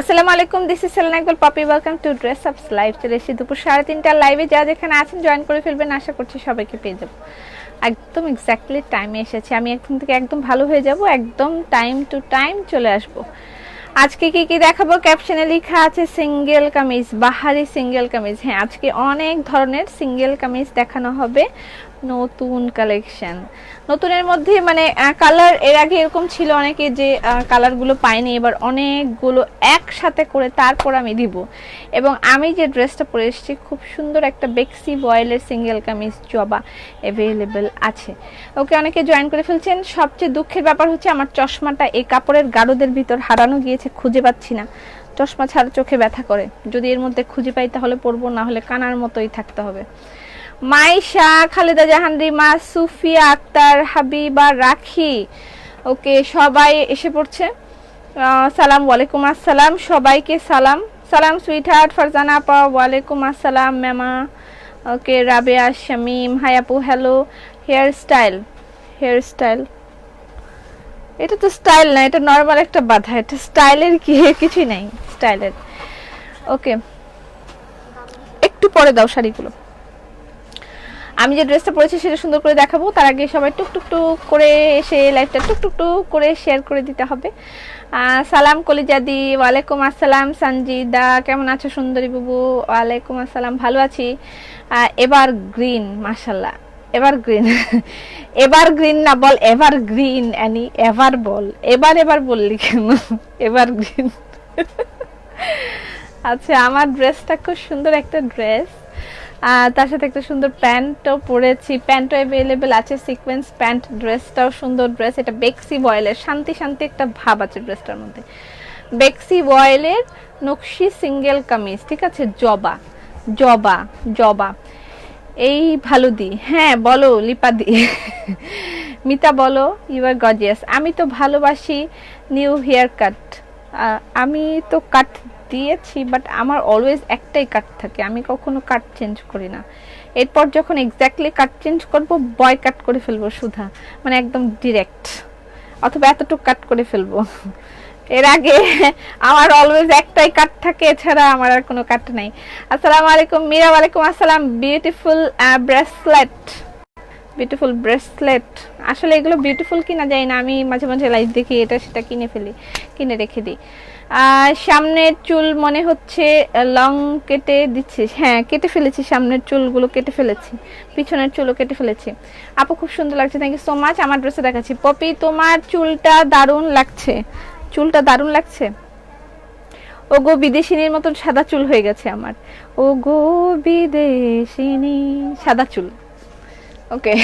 আসসালামু আলাইকুম this is Selena Iqbal Popy welcome to dress ups live চলে এসেছি দুপুর সাড়ে তিনটার লাইভে যা যেখানে আছেন জয়েন করে ফেলবেন, আশা করছি সবাইকে পেয়ে যাব একদম এক্স্যাক্টলি টাইমে এসেছি। আমি এখন থেকে একদম ভালো হয়ে যাব, একদম টাইম টু টাইম চলে আসব। আজকে কি কি দেখাবো? ক্যাপশনে লেখা আছে সিঙ্গেল কামিজ, বাহারি সিঙ্গেল কামিজ। হ্যাঁ আজকে অনেক ধরনের সিঙ্গেল কামিজ দেখানো হবে। নতুন কালেকশন নতুনের মধ্যে মানে কালারের আগে এরকম ছিল অনেকে যে কালারগুলো পাইনি এবার অনেকগুলো একসাথে করে তারপর আমি দিব। এবং আমি যে ড্রেসটা পরে এসেছি, খুব সুন্দর একটা বেক্সি বয়েলের সিঙ্গেল কামিজ জবা অ্যাভেলেবেল আছে। ওকে অনেকে জয়েন করে ফেলছেন। সবচেয়ে দুঃখের ব্যাপার হচ্ছে, আমার চশমাটা এই কাপড়ের গাঢ়দের ভিতর হারানো গিয়েছে, খুঁজে পাচ্ছি না। চশমা ছাড়া চোখে ব্যথা করে। যদি এর মধ্যে খুঁজে পাই, তাহলে পরবো, না হলে কানার মতোই থাকতে হবে। মাইশা খালেদা জাহান রিমা সুফিয়া আক্তার, হাবিবা, রাখি। ওকে, সবাই এসে পড়ছে। সালাম, ওয়ালাইকুম আসসালাম। সবাইকে সালাম। সালাম সুইট হার্ট ফারজানা আপা, ওয়ালাইকুম আসসালাম, ম্যামা। ওকে, রাবেয়া, শামিম, হাই আপু hello hair style hair style এটা তো স্টাইল না, এটা নর্মাল একটা বাধা। এটা স্টাইলের কি কিছুই নাই স্টাইলের ওকে, একটু পরে দাও শাড়িগুলো। আমি যে ড্রেসটা পরেছি সেটা সুন্দর করে দেখাবো। তার আগে সবাই টুক টুক করে এসে লাইফটা টুক টুক করে শেয়ার করে দিতে হবে। সালাম কলিজাদি ওয়ালাইকুম আসসালাম সঞ্জিদা কেমন আছো সুন্দরী বাবু? ওয়ালাইকুম আসসালাম, ভালো আছি। এবার গ্রিন মাশাল্লাহ এবার গ্রিন এবার গ্রিন না বল এভার গ্রিন অ্যানি। এভার বল। এবার এবার বললি কেন? এবার গ্রিন আচ্ছা আমার ড্রেসটা খুব সুন্দর একটা ড্রেস তার সাথে একটা সুন্দর প্যান্টও পরেছি, প্যান্টও অ্যাভেলেবেল আছে সিকোয়েন্স প্যান্ট, ড্রেসটাও সুন্দর ড্রেস এটা বেক্সি বয়েলের শান্তি শান্তি একটা ভাব আছে ড্রেসটার মধ্যে। বেক্সি বয়েলের নকশি সিঙ্গেল কামিজ, ঠিক আছে? জবা জবা জবা। এই ভালো দি হ্যাঁ বলো, লিপাদি। মিতা, বলো ইউ আর গজিয়াস আমি তো ভালোবাসি নিউ হেয়ার কাট আমি তো কাট দিয়েছি বাট আমার অলওয়েজ একটাই কাট থাকে। আমি কখনো কাট চেঞ্জ করি না। এরপর যখন এক্স্যাক্টলি কাট চেঞ্জ করব বয় কাট করে ফেলব সুধা। মানে একদম ডিরেক্ট অথবা এতটুকু কাট করে ফেলব। এর আগে আমার অলওয়েজ একটাই কাট থাকে, এছাড়া আমার আর কোনো কাট নাই। আসসালামু আলাইকুম, মিরা, ওয়ালাইকুম আসসালাম বিউটিফুল ব্রেসলেট বিউটিফুল ব্রেসলেট আসলে এগুলো বিউটিফুল কিনা যায় না আমি মাঝে মাঝে লাইভ দেখি এটা সেটা কিনে ফেলি কিনে রেখে দিই। আহ, সামনের চুল মনে হচ্ছে লং কেটে দিচ্ছিস হ্যাঁ কেটে ফেলেছি সামনের চুলগুলো কেটে ফেলেছি পিছনের চুলও কেটে ফেলেছি। আপু খুব সুন্দর লাগছে থ্যাংক ইউ সো মাচ আমার ড্রেসে দেখাচ্ছি। পপি তোমার চুলটা দারুণ লাগছে। চুলটা দারুণ লাগছে? ও গো বিদেশিনীর মতন সাদা চুল হয়ে গেছে আমার। ও গো বিদেশিনী সাদা চুল। ওকে।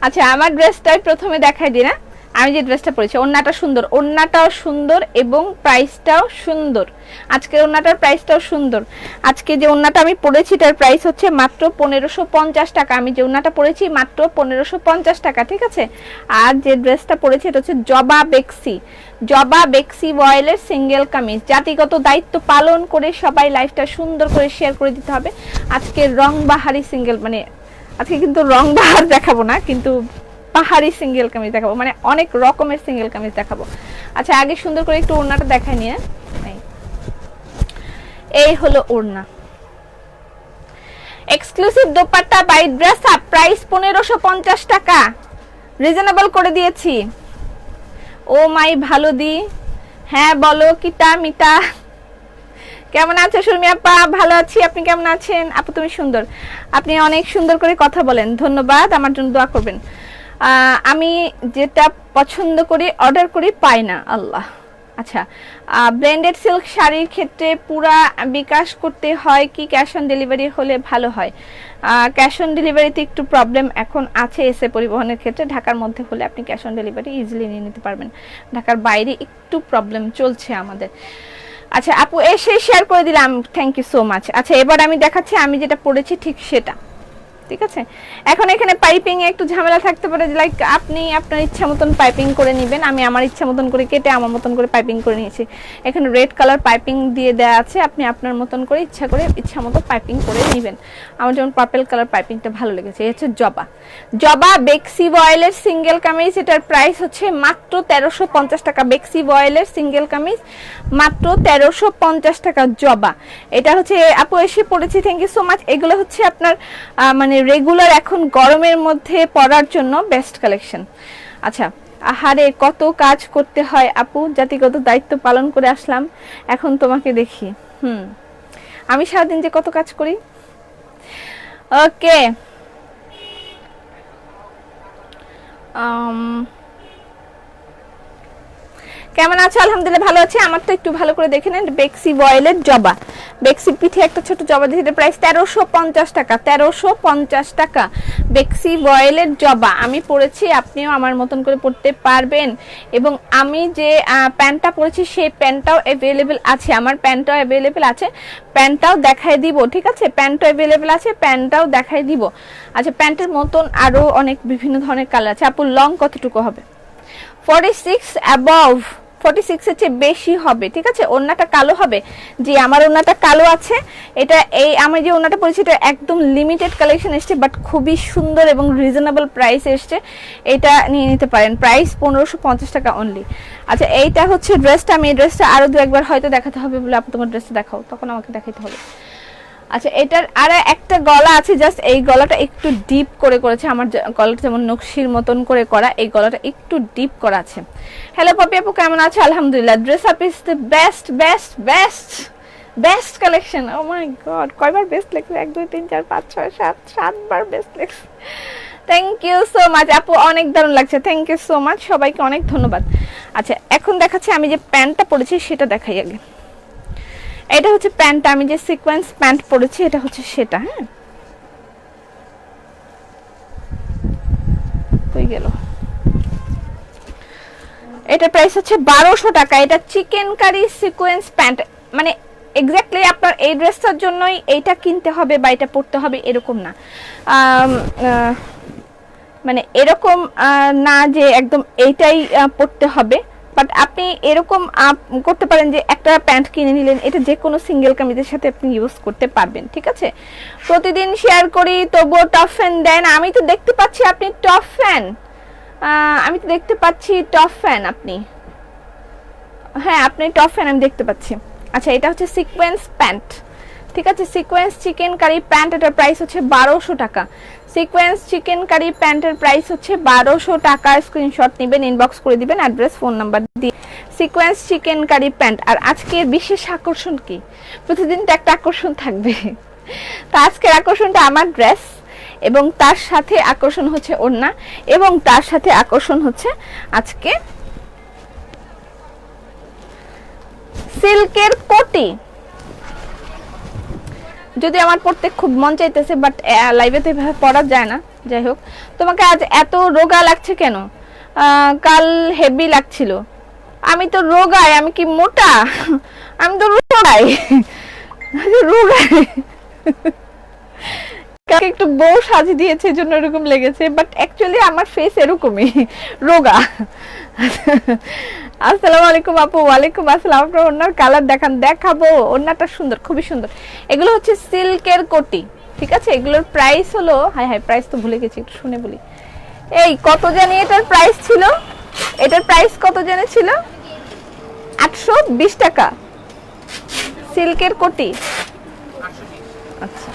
আচ্ছা আমার ড্রেসটাই প্রথমে দেখাই দিই না। আমি যে ড্রেসটা পরেছি, ওড়নাটা সুন্দর। ওড়নাটাও সুন্দর এবং প্রাইসটাও সুন্দর। আজকের ওড়নাটার প্রাইসটাও সুন্দর। আজকে যে ওড়নাটা আমি পরেছি তার প্রাইস হচ্ছে মাত্র পনেরোশো পঞ্চাশ টাকা। আমি যে ওড়নাটা পরেছি, মাত্র পনেরোশো পঞ্চাশ টাকা, ঠিক আছে? আর যে ড্রেসটা পরেছি, এটা হচ্ছে জবা বেক্সি। জবা বেক্সি বয়েলের সিঙ্গেল কামিজ। জাতিগত দায়িত্ব পালন করে সবাই লাইফটা সুন্দর করে শেয়ার করে দিতে হবে। আজকে রং বাহারি সিঙ্গেল মানে আজকে কিন্তু রং বাহার দেখাবো না, কিন্তু পাহাড়ি সিঙ্গেল কামিজ দেখাবো মানে অনেক রকমের সিঙ্গেল কামিজ দেখাবো। আচ্ছা আগে সুন্দর করে একটু ওড়নাটা দেখাই নিয়ে। এই। হলো ওড়না। Exclusive dupatta by dress up price পনেরোশো পঞ্চাশ টাকা। রিজনেবল করে দিয়েছি। ও মাই ভালো দি হ্যাঁ বলো কিতা মিতা কেমন আছো সুরমি আপা? ভালো আছি, আপনি কেমন আছেন? আপু, তুমি সুন্দর। আপনি অনেক সুন্দর করে কথা বলেন, ধন্যবাদ, আমার জন্য দোয়া করবেন। আমি যেটা পছন্দ করি অর্ডার করি, পাই না, আল্লাহ। আচ্ছা ব্র্যান্ডেড সিল্ক শাড়ির ক্ষেত্রে পুরা বিকাশ করতে হয় কি ক্যাশ অন ডেলিভারি হলে ভালো হয়? ক্যাশ অন ডেলিভারিতে একটু প্রবলেম এখন আছে এসে পরিবহনের ক্ষেত্রে। ঢাকার মধ্যে হলে আপনি ক্যাশ অন ডেলিভারি ইজিলি নিয়ে নিতে পারবেন। ঢাকার বাইরে একটু প্রবলেম চলছে আমাদের। আচ্ছা আপু, এসে শেয়ার করে দিলাম। থ্যাংক ইউ সো মাচ আচ্ছা এবার আমি দেখাচ্ছি, আমি যেটা পড়েছি ঠিক সেটা। ঠিক আছে? এখন এখানে পাইপিং এ একটু ঝামেলা থাকতে পারে লাইক আপনি আপনার ইচ্ছা মতন পাইপিং করে নেবেন, আমি আমার ইচ্ছা মতন করে কেটে আমার মতন করে পাইপিং করে নিয়েছি। এখানে রেড কালার পাইপিং দিয়ে দেওয়া আছে, আপনি আপনার মতন করে ইচ্ছা করে ইচ্ছা মতো পাইপিং করে নেবেন। আমার যেমন পার্পেল কালার পাইপিংটা ভালো লেগেছে হচ্ছে জবা। জবা বেক্সি অয়েলের সিঙ্গেল কামিজ, এটার প্রাইস হচ্ছে মাত্র তেরোশো পঞ্চাশ টাকা। বেক্সি অয়েলের সিঙ্গেল কামিজ, মাত্র তেরোশো পঞ্চাশ টাকা জবা। এটা হচ্ছে, আপু এসে পড়েছি থ্যাংক ইউ সো মাচ এগুলো হচ্ছে আপনার মানে রেগুলার এখন গরমের মধ্যে পরার জন্য বেস্ট কালেকশন আচ্ছা আহারে কত কাজ করতে হয় আপু? জাতিগত দায়িত্ব পালন করে আসলাম। এখন তোমাকে দেখি। হুম, আমি সারাদিন যে কত কাজ করি? ওকে কেমন আছো? আলহামদুলিল্লাহ ভালো আছি। আমার তো একটু ভালো করে দেখে নেন। বেক্সি বয়েলের জবা। বেক্সি পিঠে একটা ছোট জবা দিতে। প্রাইস তেরোশো পঞ্চাশ টাকা। তেরোশো পঞ্চাশ টাকা বেক্সি বয়েলের জবা। আমি পরেছি, আপনিও আমার মতন করে পড়তে পারবেন। এবং আমি যে প্যান্টটা পরেছি, সেই প্যান্টটাও অ্যাভেলেবেল আছে। আমার প্যান্টটাও অ্যাভেলেবেল আছে। প্যান্টটাও দেখাই দিব, ঠিক আছে? প্যান্টও অ্যাভেলেবেল আছে প্যান্টটাও দেখাই দিব। আচ্ছা প্যান্টের মতন আরও অনেক বিভিন্ন ধরনের কালার আছে। আপু লং কতটুকু হবে? ফর্টি সিক্স অ্যাবভ ফর্টি সিক্সের চেয়ে বেশি হবে, ঠিক আছে? ওড়নাটা কালো হবে। জি আমার ওনাটা কালো আছে, এটা এই আমি যে ওনাটা পরেছি, এটা একদম লিমিটেড কালেকশন এসছে বাট খুবই সুন্দর এবং রিজনেবল প্রাইস এসছে। এটা নিয়ে নিতে পারেন। প্রাইস পনেরোশো পঞ্চাশ টাকা অনলি আচ্ছা এইটা হচ্ছে ড্রেসটা আমি এই ড্রেসটা আরও দু একবার হয়তো দেখাতে হবে বলে আপনি তোমার ড্রেসটা দেখাও। তখন আমাকে দেখাতে হবে। আচ্ছা এটার আর একটা গলা আছে জাস্ট এই গলাটা একটু ডিপ করে করেছে, আমার গলাটা যেমন নকশির মতন করে করা, এই গলাটা একটু ডিপ করা আছে। হ্যালো পপি আপু, কেমন আছে? আলহামদুলিল্লাহ dress up is the best best best best collection oh my god কয়বার বেস্ট লেখছে? এক, দুই, তিন, চার, পাঁচ, ছয়, সাত, সাতবার বেস্ট লেখছে। থ্যাংক ইউ সো মাচ আপু, অনেক দারুণ লাগছে। থ্যাংক ইউ সো মাচ সবাইকে অনেক ধন্যবাদ। আচ্ছা এখন দেখাচ্ছি আমি যে প্যান্টটা পরেছি, সেটা দেখাই আগে। এটা হচ্ছে প্যান্টটা আমি যে সিকোয়েন্স প্যান্ট পরেছি, এটা হচ্ছে সেটা হ্যাঁ? গেল? এটা প্রাইস হচ্ছে বারোশো টাকা। এটা চিকেন কারি সিকোয়েন্স প্যান্ট। মানে এক্স্যাক্টলি আপনার এই ড্রেসটার জন্যই এইটা কিনতে হবে বা এটা পড়তে হবে এরকম না। মানে এরকম না যে একদম এইটাই পড়তে হবে। বাট আপনি এরকম করতে পারেন যে একটা প্যান্ট কিনে নিলেন, এটা যে কোনো সিঙ্গেল কামিজের সাথে আপনি ইউজ করতে পারবেন, ঠিক আছে? প্রতিদিন শেয়ার করি, তবুও টপ ফ্যান দেন আমি তো দেখতে পাচ্ছি আপনি টপ ফ্যান আমি তো দেখতে পাচ্ছি টপ ফ্যান আপনি। হ্যাঁ আপনি টপ ফ্যান আমি দেখতে পাচ্ছি। আচ্ছা এটা হচ্ছে সিকোয়েন্স প্যান্ট ঠিক আছে সিকোয়েন্স চিকেন কারি প্যান্ট এটার প্রাইস হচ্ছে বারোশো টাকা। সিকোয়েন্স চিকেন কারি প্যান্টের প্রাইস হচ্ছে বারোশো টাকা। স্ক্রিনশট নেবেন ইনবক্স করে দিবেন অ্যাড্রেস ফোন নাম্বার দিয়ে। সিকোয়েন্স চিকেন কারি প্যান্ট আর আজকের বিশেষ আকর্ষণ কি? প্রতিদিন তো একটা আকর্ষণ থাকবে। তো আজকের আকর্ষণটা আমার ড্রেস এবং তার সাথে আকর্ষণ হচ্ছে ওড়না, এবং তার সাথে আকর্ষণ হচ্ছে আজকে সিল্কের কোটি। যদি আমার পড়তে খুব মন চাইতেছে বাট লাইভে তো এভাবে পড়া যায় না, যাই হোক। তোমাকে আজ এত রোগা লাগছে কেন? কাল হেভি লাগছিল। আমি তো রোগাই, আমি কি মোটা? আমি তো রোগাই। রোগাই। কাকে একটু বউ সাজি দিয়েছে জন্য এরকম লেগেছে বাট অ্যাকচুয়ালি আমার ফেস এরকমই, রোগা। আসসালামু আলাইকুম আপু, ওয়ালাইকুম আসসালাম। আপনার ওনার কালার দেখান দেখাবো। ওনাটা সুন্দর, খুবই সুন্দর। এগুলো হচ্ছে সিল্কের কোটি, ঠিক আছে? এগুলোর প্রাইস হলো হাই হাই প্রাইস তো ভুলে গেছি, একটু শুনে বলি। এই, কত জানি এটার প্রাইস ছিল? এটার প্রাইস কত জানি ছিল? আটশো বিশ টাকা। সিল্কের কোটি আচ্ছা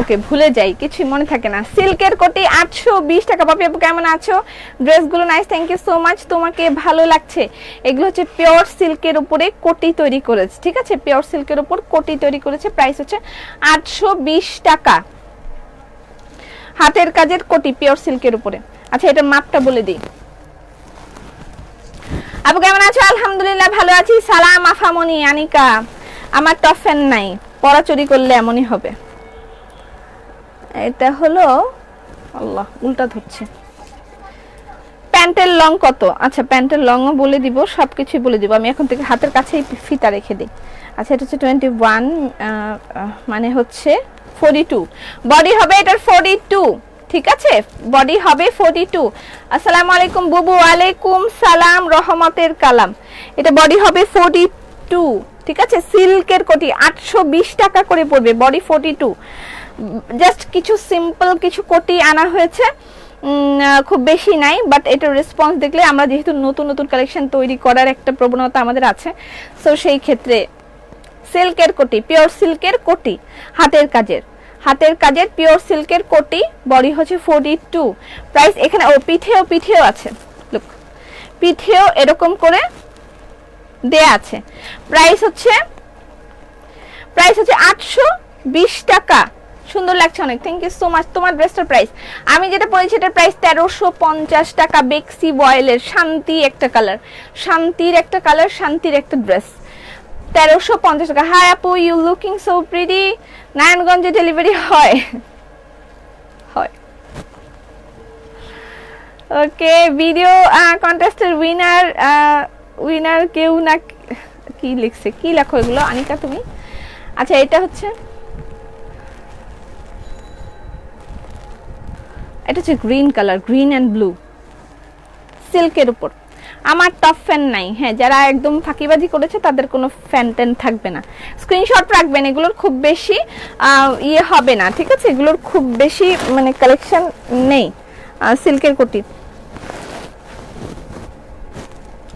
ওকে, ভুলে যাই কিছু মনে থাকে না। সিল্কের কোটি আটশো বিশ টাকা। পাপি আপু, কেমন আছো? ড্রেসগুলো nice thank you so much তোমাকে ভালো লাগছে। এগুলো হচ্ছে পিওর সিল্কের উপরে কোটি তৈরি করেছে, ঠিক আছে? পিওর সিল্কের উপর কোটি তৈরি করেছে। প্রাইস হচ্ছে আটশো বিশ টাকা। হাতের কাজের কোটি পিওর সিল্কের উপরে। আচ্ছা এটার মাপটা বলে দিই। আপু, কেমন আছো? আলহামদুলিল্লাহ, ভালো আছি। সালাম, আফামনি, আনিকা। আমার টপ ফ্যান নাই। পড়াচুরি করলে এমনই হবে। এটা হলো, আল্লাহ, উল্টা ধরছে। প্যান্টের লং কত? আচ্ছা প্যান্টের লংও বলে দিব, সবকিছুই বলে দিব। আমি এখন থেকে হাতের কাছেই ফিতা রেখে দিই। আচ্ছা এটা হচ্ছে টোয়েন্টি ওয়ান মানে হচ্ছে ফোরটি টু বডি হবে এটার ফোরটি টু ঠিক আছে? বডি হবে ফোরটি টু আসসালামু আলাইকুম বুবু আলাইকুম সালাম, রহমতের কালাম। এটা বডি হবে ফোরটি টু ঠিক আছে? সিল্কের কোটি, আটশো বিশ টাকা করে পড়বে বডি ফোরটি টু জাস্ট কিছু সিম্পল কিছু কোটি আনা হয়েছে। খুব বেশি নাই বাট এটার রেসপন্স দেখলে আমরা যেহেতু নতুন নতুন কালেকশন তৈরি করার একটা প্রবণতা আমাদের আছে সো সেই ক্ষেত্রে সিল্কের কোটি পিওর সিল্কের কোটি, হাতের কাজের। হাতের কাজের পিওর সিল্কের কোটি বডি হচ্ছে ফোরটি টু প্রাইস এখানে, ও পিঠেও পিঠেও আছে লুক পিঠেও এরকম করে দেয়া আছে। প্রাইস হচ্ছে প্রাইস হচ্ছে আটশো বিশ টাকা। সুন্দর লাগছে অনেক। থ্যাংক ইউ সো মাচ তোমার ড্রেসটার প্রাইস আমি যেটা পরেছি এটার প্রাইস তেরোশো পঞ্চাশ টাকা বেক্সি বয়েলের শান্তি একটা কালার শান্তির একটা কালার শান্তির একটা ড্রেস তেরোশো পঞ্চাশ টাকা। হাই আপু ইউ লুকিং সো প্রিটি নারায়ণগঞ্জে ডেলিভারি হয়। হয়। ওকে ভিডিও কন্টেস্টের উইনার উইনার কেউ না কি লিখছে? কি লেখো এগুলো? আনিকা, তুমি? আচ্ছা এটা হচ্ছে এটা হচ্ছে green colour green and blue সিল্কের উপর। আমার টপ ফ্যান নাই। হ্যাঁ যারা একদম ফাঁকিবাজি করেছে, তাদের কোনো ফ্যান ট্যান থাকবে না। স্ক্রিনশট রাখবেন, এগুলোর খুব বেশি ইয়ে হবে না, ঠিক আছে? এগুলোর খুব বেশি মানে কালেকশন নেই সিল্কের কোটি।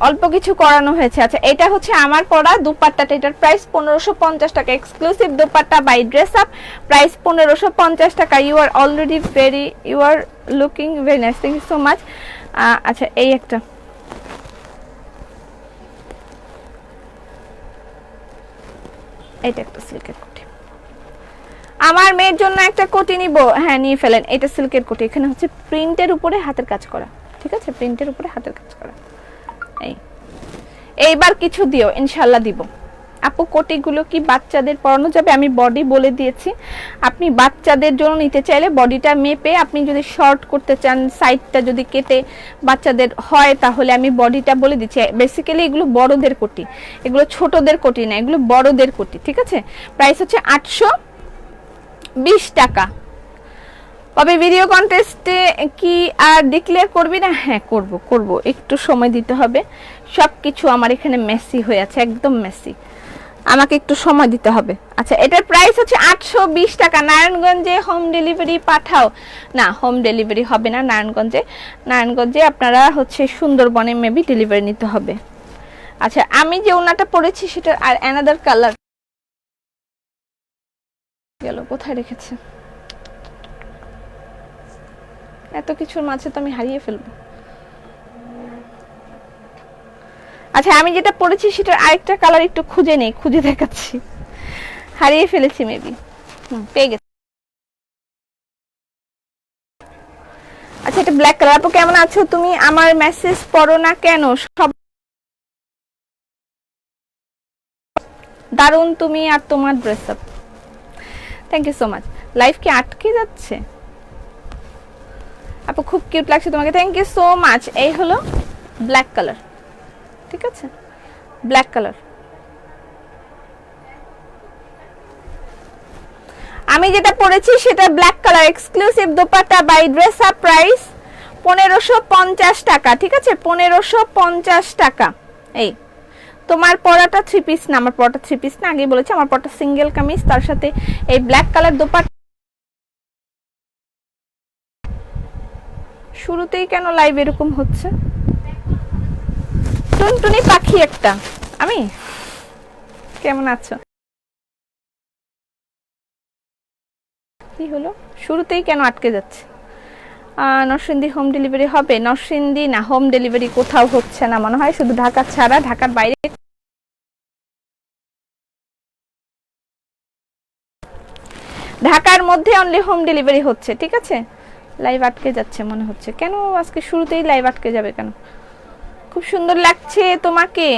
অল্প কিছু করানো হয়েছে। আচ্ছা এটা হচ্ছে আমার পড়া দুপাট্টাটা। এটার প্রাইস পনেরোশো পঞ্চাশ টাকা। Exclusive dupatta by dress up price পনেরোশো পঞ্চাশ টাকা। You are already very you are looking very nice thank you so much আচ্ছা এই একটা। এটা একটা সিল্কের কোটি আমার মেয়ের জন্য একটা কোটি নিব। হ্যাঁ নিয়ে ফেলেন। এটা সিল্কের কোটি এখানে হচ্ছে প্রিন্টের উপরে হাতের কাজ করা। ঠিক আছে? প্রিন্টের উপরে হাতের কাজ করা। এই। এইবার কিছু দিও, ইনশাল্লাহ দিব। আপু, কোটিগুলো কি বাচ্চাদের পরানো যাবে? আমি বডি বলে দিয়েছি। আপনি বাচ্চাদের জন্য নিতে চাইলে বডিটা মেপে আপনি যদি শর্ট করতে চান সাইডটা যদি কেটে বাচ্চাদের হয়, তাহলে আমি বডিটা বলে দিচ্ছি। বেসিক্যালি এগুলো বড়দের কোটি। এগুলো ছোটদের কোটি না, এগুলো বড়দের কোটি, ঠিক আছে? প্রাইস হচ্ছে আটশো বিশ টাকা। তবে ভিডিও কন্টেস্টে কি আর ডিক্লেয়ার করবি না? হ্যাঁ করব করব। একটু সময় দিতে হবে। সব কিছু আমার এখানে মেসি হয়ে আছে, একদম মেসি আমাকে একটু সময় দিতে হবে। আচ্ছা এটার প্রাইস হচ্ছে আটশো বিশ টাকা। নারায়ণগঞ্জে হোম ডেলিভারি পাঠাও। না হোম ডেলিভারি হবে না নারায়ণগঞ্জে। নারায়ণগঞ্জে আপনারা হচ্ছে সুন্দরবনে মেবি ডেলিভারি নিতে হবে। আচ্ছা আমি যে ওনাটা পরেছি সেটা আর অ্যানাদার কালার গেল, কোথায় রেখেছে? এত কিছুর মাঝে তো আমি হারিয়ে ফেলব। আচ্ছা আমি যেটা পড়েছি সেটার আরেকটা কালার একটু খুঁজে নেই, খুঁজে দেখাচ্ছি। হারিয়ে ফেলেছি মেবি পেয়ে গেছি। আচ্ছা এটা ব্ল্যাক কালার আপু, কেমন আছো তুমি? আমার মেসেজ পড়ো না কেন? সব দারুণ তুমি আর তোমার dress up thank you so much life কি আটকে যাচ্ছে? আপু, খুব কিউট লাগছে তোমাকে। থ্যাংক ইউ সো মাচ এই হলো ব্ল্যাক কালার ঠিক আছে? ব্ল্যাক কালার আমি যেটা পরেছি সেটা black colour exclusive dupatta by dress up price পনেরোশো পঞ্চাশ টাকা, ঠিক আছে? পনেরোশো পঞ্চাশ টাকা। এই, তোমার পরাটা থ্রি পিস না, আমার পরাটা থ্রি পিস না আগে বলেছি, আমার পরাটা সিঙ্গেল কামিজ, তার সাথে এই ব্ল্যাক কালার দোপাট্টা শুরুতেই কেন লাইভ এরকম হচ্ছে? টুনটুনি পাখি একটা। আমি? কেমন আছো? কি হলো? শুরুতেই কেন আটকে যাচ্ছে? নরসিংদী হোম ডেলিভারি হবে। নরসিংদী না হোম ডেলিভারি কোথাও হচ্ছে না মনে হয়। শুধু ঢাকা ছাড়া, ঢাকার বাইরে ঢাকার মধ্যে অনলি হোম ডেলিভারি হচ্ছে, ঠিক আছে? লাইভ আটকে যাচ্ছে মনে হচ্ছে। কেন আজকে শুরুতেই লাইভ আটকে যাবে কেন? খুব সুন্দর লাগছে তোমাকে।